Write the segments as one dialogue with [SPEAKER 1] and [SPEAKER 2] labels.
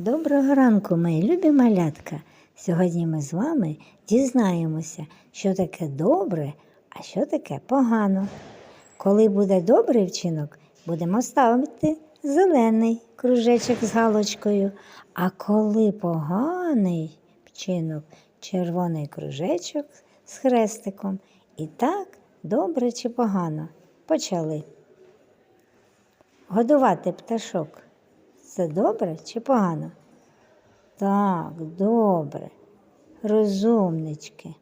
[SPEAKER 1] Доброго ранку, мої любі малятка. Сьогодні ми з вами дізнаємося, що таке добре, а що таке погано. Коли буде добрий вчинок, будемо ставити зелений кружечок з галочкою. А коли поганий вчинок, червоний кружечок з хрестиком. І так, добре чи погано. Почали. Годувати пташок. Це добре чи погано? Так, добре. Розумнички.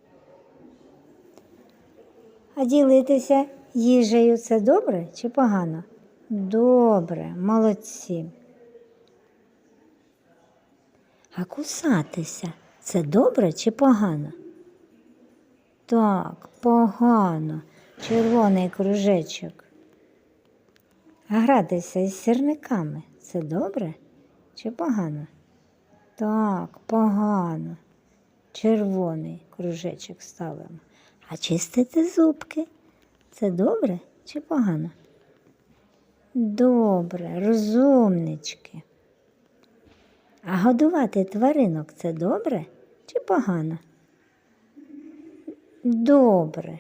[SPEAKER 1] А ділитися їжею це добре чи погано? Добре, молодці. А кусатися це добре чи погано? Так, погано. Червоний кружечок. Гратися із сірниками це добре чи погано? Так, погано. Червоний кружечок ставимо. А чистити зубки це добре чи погано? Добре, розумнички. А годувати тваринок це добре чи погано? Добре.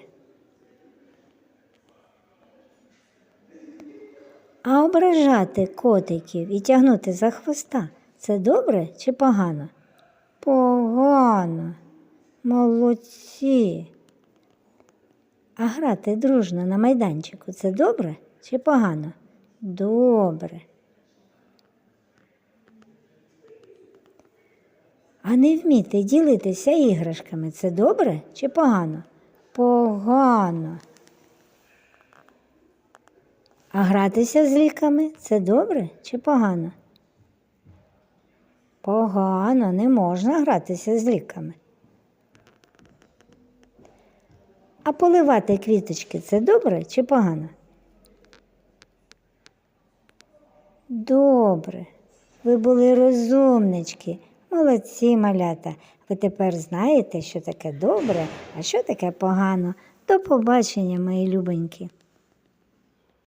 [SPEAKER 1] А ображати котиків і тягнути за хвоста це добре чи погано? Погано. Молодці. А грати дружно на майданчику це добре чи погано? Добре. А не вміти ділитися іграшками це добре чи погано? Погано. А гратися з ліками це добре чи погано? Погано, не можна гратися з ліками. А поливати квіточки це добре чи погано? Добре. Ви були розумнички, молодці малята. Ви тепер знаєте, що таке добре, а що таке погано. До побачення, мої любенькі.